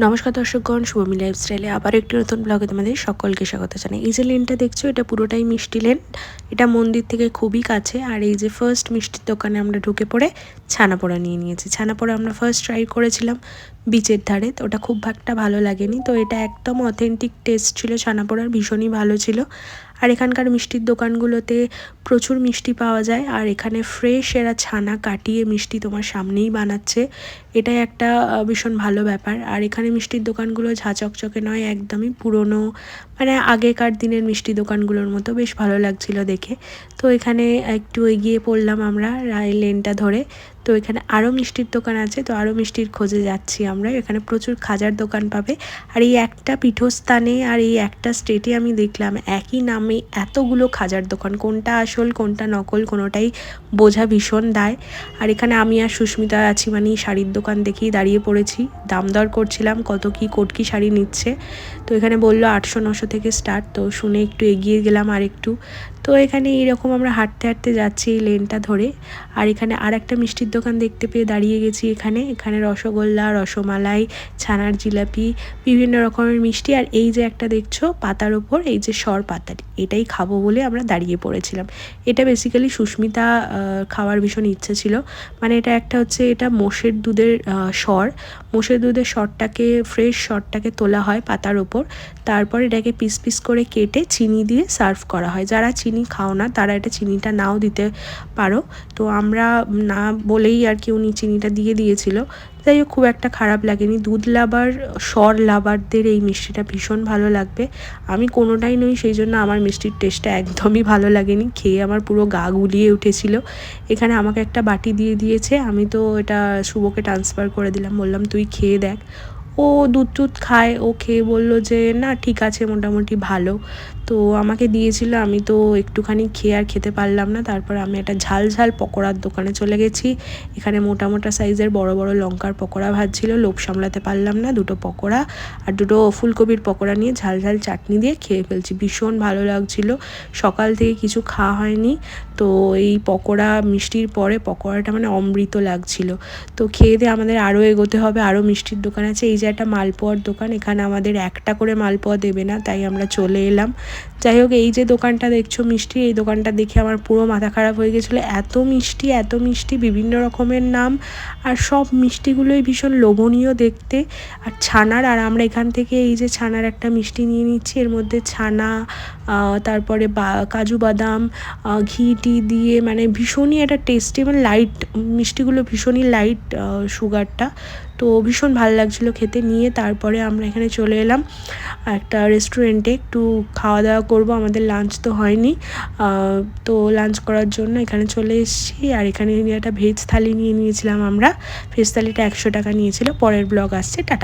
নমস্কার দর্শকগণ শুভমি লাইফস্টাইলে আবার একটি নতুন ব্লগে তোমাদের সকলকে স্বাগত জানাই। এই যে লেনটা দেখছ, এটা পুরোটাই মিষ্টি লেন এটা মন্দির থেকে খুবই কাছে। আর এই যে ফার্স্ট মিষ্টির দোকানে আমরা ঢুকে পড়ে ছানা পোড়া নিয়ে নিয়েছি। ছানা পোড়া আমরা ফার্স্ট ট্রাই করেছিলাম বিচের ধারে, তো ওটা খুব একটা ভালো লাগেনি। তো এটা একদম অথেন্টিক টেস্ট ছিল, ছানা পোড়ার ভীষণই ভালো ছিল। আর এখানকার মিষ্টির দোকানগুলোতে প্রচুর মিষ্টি পাওয়া যায়। আর এখানে ফ্রেশ এরা ছানা কাটিয়ে মিষ্টি তোমার সামনেই বানাচ্ছে। এটাই একটা ভীষণ ভালো ব্যাপার। আর এখানে মিষ্টির দোকানগুলো ঝাঁচকচকে নয়, একদমই পুরনো মানে আগেকার দিনের মিষ্টি দোকানগুলোর মতো। বেশ ভালো লাগছিল দেখে। তো এখানে একটু এগিয়ে পড়লাম আমরা রায় লেনটা ধরে। তো এখানে আরও মিষ্টির দোকান আছে, তো আরও মিষ্টির খোঁজে যাচ্ছি আমরা। এখানে প্রচুর খাজার দোকান পাবে। আর এই একটা পীঠস্থানে আর এই একটা স্টেটে আমি দেখলাম একই নামে এতগুলো খাজার দোকান, কোনটা আসল, কোনটা নকল, কোনোটাই বোঝা ভীষণ দায়। আর এখানে আমি আর সুস্মিতা আছি মানে শাড়ির দোকান দেখেই দাঁড়িয়ে পড়েছি। দাম দর করছিলাম, কত কি কোটকি শাড়ি নিচ্ছে। তো এখানে বলল আটশো নশো থেকে স্টার্ট তো শুনে একটু এগিয়ে গেলাম আর একটু। তো এখানে এইরকম আমরা হাঁটতে হাঁটতে যাচ্ছি এই লেনটা ধরে। আর এখানে আর একটা মিষ্টির দোকান দেখতে পেয়ে দাঁড়িয়ে গেছি এখানে। এখানে রসগোল্লা, রসমালাই, ছানার জিলাপি, বিভিন্ন রকমের মিষ্টি। আর এই যে একটা দেখছ পাতার ওপর, এই যে সর পাতাটি। এটাই খাব বলে আমরা দাঁড়িয়ে পড়েছিলাম। এটা বেসিক্যালি সুস্মিতা খাওয়ার ভীষণ ইচ্ছে ছিল। মানে এটা একটা হচ্ছে, এটা মোষের দুধের সর মোষের দুধের সরটাকে ফ্রেশ সরটাকে তোলা হয় পাতার ওপর। তারপর এটাকে পিস পিস করে কেটে চিনি দিয়ে সার্ভ করা হয়। যারা চিনি খাও না, তারা এটা চিনিটা নাও দিতে পারো। তো আমরা না বলেই আর কি উনি চিনিটা দিয়ে দিয়েছিল। যাই হোক, খুব একটা খারাপ লাগেনি। দুধ লাভার স্বর লাভারদের এই মিষ্টিটা ভীষণ ভালো লাগবে। আমি কোনোটাই নই, সেই জন্য আমার মিষ্টির টেস্টটা একদমই ভালো লাগেনি। খেয়ে আমার পুরো গা গুলিয়ে উঠেছিল। এখানে আমাকে একটা বাটি দিয়ে দিয়েছে। আমি তো এটা শুভকে ট্রান্সফার করে দিলাম। বললাম, তুই খেয়ে দেখ। ও দুধ টুধ খায়, ও খেয়ে বলল যে, না, ঠিক আছে, মোটামুটি ভালো। তো আমাকে দিয়েছিল, আমি তো একটুখানি খেয়ে আর খেতে পারলাম না। তারপর আমি একটা ঝাল ঝাল পকোড়ার দোকানে চলে গেছি। এখানে মোটা মোটা সাইজের বড় বড় লঙ্কার পকোড়া ভাজছিল লোভ সামলাতে পারলাম না। দুটো পকোড়া আর দুটো ফুলকপির পকোড়া নিয়ে ঝাল ঝাল চাটনি দিয়ে খেয়ে ফেলছি। ভীষণ ভালো লাগছিল। সকাল থেকে কিছু খাওয়া হয়নি। তো এই পকোড়া মিষ্টির পরে পকোড়াটা মানে অমৃত লাগছিল। তো খেয়ে দিয়ে আমাদের আরও এগোতে হবে। আরও মিষ্টির দোকান আছে। এই যে একটা মালপোয়ার দোকান, এখানে আমাদের একটা করে মালপোয়া দেবে না, তাই আমরা চলে এলাম। যাই হোক, এই যে দোকানটা দেখছ মিষ্টি, এই দোকানটা দেখে আমার পুরো মাথা খারাপ হয়ে গেছিল। এত মিষ্টি এত মিষ্টি, বিভিন্ন রকমের নাম, আর সব মিষ্টিগুলোই ভীষণ লোভনীয় দেখতে। আর ছানার, আর আমরা এখান থেকে এই যে ছানার একটা মিষ্টি নিয়ে নিচ্ছি। এর মধ্যে ছানা তারপরে বা, কাজু বাদাম ঘি, টি দিয়ে মানে ভীষণই একটা টেস্টি মানে লাইট মিষ্টিগুলো ভীষণই লাইট সুগারটা তো ভীষণ ভালো লাগছিল খেতে। নিয়ে তারপরে আমরা এখানে চলে এলাম। একটা রেস্টুরেন্টে একটু খাওয়া দাওয়া করব, আমাদের লাঞ্চ তো হয়নি। তো লাঞ্চ করার জন্য এখানে চলে এসেছি। আর এখানে একটা ভেজ থালি নিয়ে নিয়েছিলাম আমরা। ভেজ থালিটা একশো টাকা নিয়েছিল। পরের ব্লগ আসছে। টাটা।